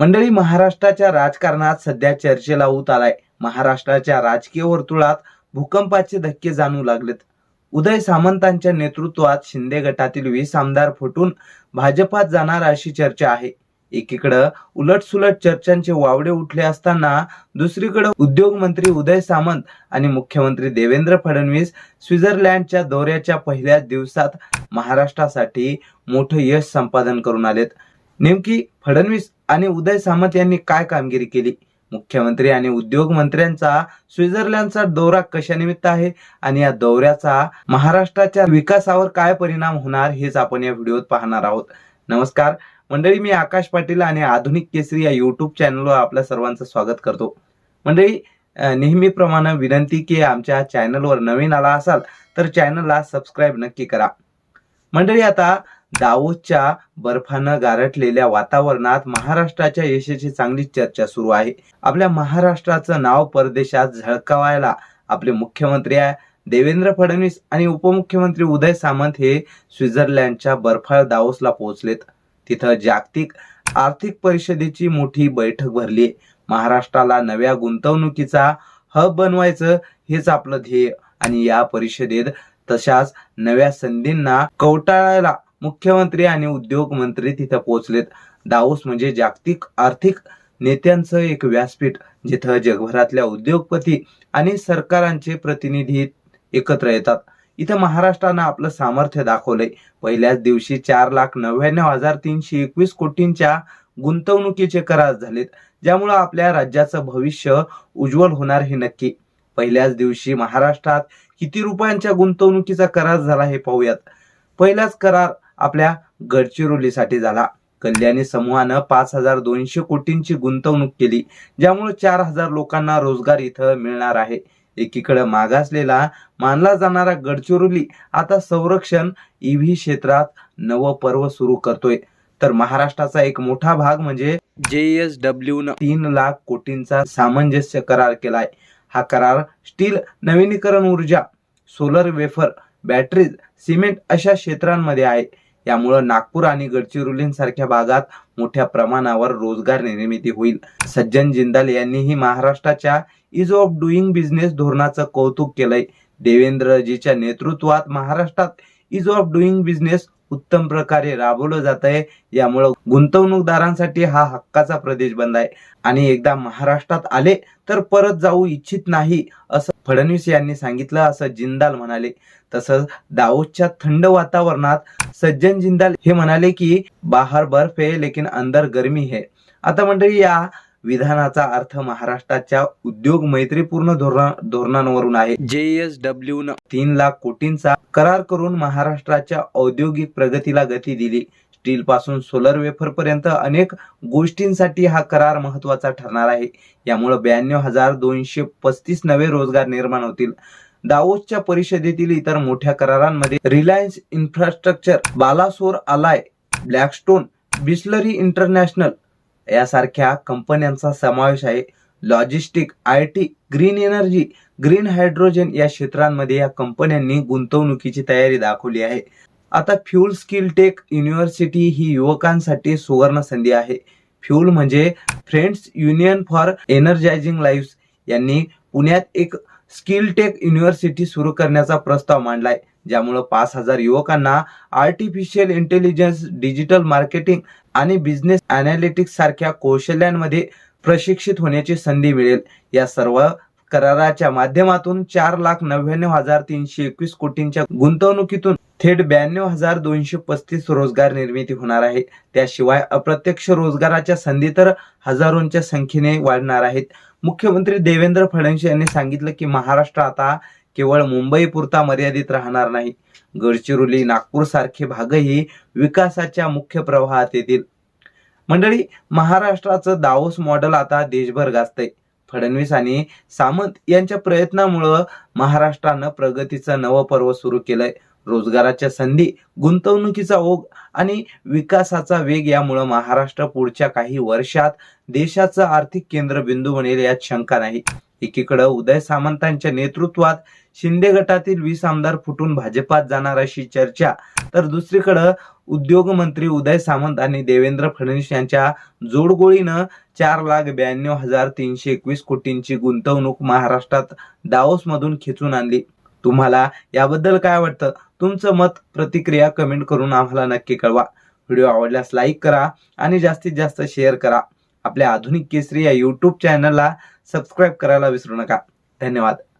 मंडळी महाराष्ट्राच्या राजकारणात सध्या चर्चेला उत आलाय. महाराष्ट्राच्या राजकीय वर्तुळात भूकंपाचे धक्के जाणू लागलेत. उदय सामंतांच्या नेतृत्वात शिंदे गटातील वीस आमदार फुटून भाजपात जाणार अशी चर्चा आहे. एकीकडं उलटसुलट चर्चांचे वावडे उठले असताना दुसरीकडे उद्योग मंत्री उदय सामंत आणि मुख्यमंत्री देवेंद्र फडणवीस स्वित्झर्लंडच्या दौऱ्याच्या पहिल्याच दिवसात महाराष्ट्रासाठी मोठं यश संपादन करून आलेत. नेमकी फडणवीस आणि उदय सामंत यांनी काय कामगिरी केली? मुख्यमंत्री आणि उद्योग मंत्र्यांचा स्वित्झर्लंडचा दौरा कशानिमित्त आहे? आणि या दौऱ्याचा महाराष्ट्राच्या विकासावर काय परिणाम होणार हेच आपण या व्हिडिओत पाहणार आहोत. नमस्कार. मंडळी मी आकाश पाटील आणि आधुनिक केसरी या युट्यूब चॅनलवर आपल्या सर्वांचं स्वागत करतो. मंडळी नेहमीप्रमाणे विनंती की आमच्या चॅनलवर नवीन आला असाल तर चॅनलला सबस्क्राईब नक्की करा. मंडळी आता दाऊदच्या बर्फानं गारठलेल्या वातावरणात महाराष्ट्राच्या यशाची चांगली चर्चा सुरू आहे. आपल्या महाराष्ट्राचं नाव परदेशात झळकावायला आपले मुख्यमंत्री आहे. देवेंद्र फडणवीस आणि उपमुख्यमंत्री उदय सामंत हे स्वित्झर्लंडच्या बर्फाळ दाओसला पोहोचलेत. तिथं जागतिक आर्थिक परिषदेची मोठी बैठक भरली महाराष्ट्राला नव्या गुंतवणुकीचा हब बनवायचं हेच आपलं ध्येय. आणि या परिषदेत तशाच नव्या संधींना कवटाळायला मुख्यमंत्री आणि उद्योग मंत्री तिथं पोहोचलेत. दावोस म्हणजे जागतिक आर्थिक नेत्यांचं एक व्यासपीठ जिथं जगभरातल्या उद्योगपती आणि सरकारांचे प्रतिनिधी एकत्र येतात. इथं महाराष्ट्रानं आपलं सामर्थ्य दाखवलंय. पहिल्याच दिवशी चार लाख नव्याण्णव हजार तीनशे एकवीस कोटींच्या गुंतवणुकीचे करार झालेत ज्यामुळं आपल्या राज्याचं भविष्य उज्ज्वल होणार हे नक्की. पहिल्याच दिवशी महाराष्ट्रात किती रुपयांच्या गुंतवणुकीचा करार झाला हे पाहूयात. पहिलाच करार आपल्या गडचिरोलीसाठी झाला. कल्याणी समूहानं पाच हजार दोनशे कोटींची गुंतवणूक केली ज्यामुळे चार हजार लोकांना रोजगार इथं मिळणार आहे. एकीकडे मागासलेला मानला जाणारा गडचिरोली आता संरक्षण ईव्ही क्षेत्रात नवं पर्व सुरू करतोय. तर महाराष्ट्राचा एक मोठा भाग म्हणजे जे एस डब्ल्यू न तीन लाख कोटींचा सामंजस्य करार केलाय. हा करार स्टील नवीनीकरण ऊर्जा सोलर वेफर बॅटरीज सिमेंट अशा क्षेत्रांमध्ये आहे. त्यामुळं नागपूर आणि गडचिरोलींसारख्या भागात मोठ्या प्रमाणावर रोजगार निर्मिती होईल. सज्जन जिंदाल यांनीही महाराष्ट्राच्या इज ऑफ डुईंग बिझनेस धोरणाचं कौतुक केलंय. देवेंद्रजीच्या नेतृत्वात महाराष्ट्रात इज ऑफ डुईंग बिझनेस उत्तम प्रकारे राबवलं जात आहे यामुळं गुंतवणूकदारांसाठी हा हक्काचा प्रदेश बंद आहे आणि एकदा महाराष्ट्रात आले तर परत जाऊ इच्छित नाही असं फडणवीस यांनी सांगितलं असं जिंदाल म्हणाले. तसंच दाऊदच्या थंड वातावरणात सज्जन जिंदाल हे म्हणाले की बाहर बर्फ है लेकिन अंदर गर्मी है आता मंडळी या विधानाचा अर्थ महाराष्ट्राच्या उद्योग मैत्रीपूर्ण धोरण धोरणांवरून आहे. जे एस डब्ल्यू न तीन लाख कोटींचा करार करून महाराष्ट्राच्या औद्योगिक प्रगतीला गती दिली. स्टील पासून सोलर वेफर पर्यंत अनेक गोष्टींसाठी हा करार महत्त्वाचा ठरणार आहे. यामुळे ब्याण्णव हजार दोनशे पस्तीस नवे रोजगार निर्माण होतील. दावोसच्या परिषदेतील इतर मोठ्या करारांमध्ये रिलायन्स इन्फ्रास्ट्रक्चर बालासोर आलाय ब्लॅकस्टोन बिस्लरी इंटरनॅशनल यासारख्या कंपन्यांचा समावेश आहे. Logistic I T green energy green hydrogen या क्षेत्रांमध्ये या कंपन्यांनी गुंतवणुकीची तयारी दाखवली आहे. आता फ्युल स्किल टेक युनिव्हर्सिटी ही युवकांसाठी सुवर्ण संधी आहे. फ्युल म्हणजे friends union for energising life यांनी पुण्यात एक स्किल टेक युनिव्हर्सिटी सुरू करण्याचा प्रस्ताव मांडलाय ज्यामुळे पाच हजार युवकांना आर्टिफिशियल इंटेलिजन्स डिजिटल मार्केटिंग आणि बिझनेस अनालिटिक्स सारख्या कौशल्यांमध्ये प्रशिक्षित होण्याची संधी मिळेल. या सर्व कराराच्या माध्यमातून चार लाख नव्याण्णव हजार तीनशे एकवीस कोटींच्या गुंतवणुकीतून थेट ब्याण्णव हजार दोनशे पस्तीस रोजगार निर्मिती होणार आहे. त्याशिवाय अप्रत्यक्ष रोजगाराच्या संधी तर हजारोंच्या संख्येने वाढणार आहेत. मुख्यमंत्री देवेंद्र फडणवीस यांनी सांगितलं की महाराष्ट्र आता केवळ मुंबई पुरता मर्यादित राहणार नाही. गडचिरोली नागपूर सारखे भागही विकासाच्या मुख्य प्रवाहात येतील. मंडळी महाराष्ट्राचं दावोस मॉडेल आता देशभर गाजतंय. फडणवीस आणि सामंत यांच्या प्रयत्नामुळं महाराष्ट्रानं प्रगतीचं नवं पर्व सुरू केलंय. रोजगाराच्या संधी गुंतवणुकीचा ओघ आणि विकासाचा वेग यामुळं महाराष्ट्र पुढच्या काही वर्षात देशाचं आर्थिक केंद्रबिंदू बनेल यात शंका नाही. एकीकडे उदय सामंतांच्या नेतृत्वात शिंदे गटातील वीस आमदार फुटून भाजपात जाणार अशी चर्चा तर दुसरीकडे उद्योगमंत्री उदय सामंत आणि देवेंद्र फडणवीस यांच्या जोडगोळीनं चार लाख ब्याण्णव हजार तीनशे एकवीस कोटींची गुंतवणूक महाराष्ट्रात दाओस मधून खेचून आणली. तुम्हाला याबद्दल काय वाटतं? तुमचं मत प्रतिक्रिया कमेंट करून आम्हाला नक्की कळवा. व्हिडिओ आवडल्यास लाईक करा आणि जास्तीत जास्त शेअर करा. आपल्या आधुनिक केसरी या यूट्यूब चॅनलला सबस्क्राईब करायला विसरू नका. धन्यवाद.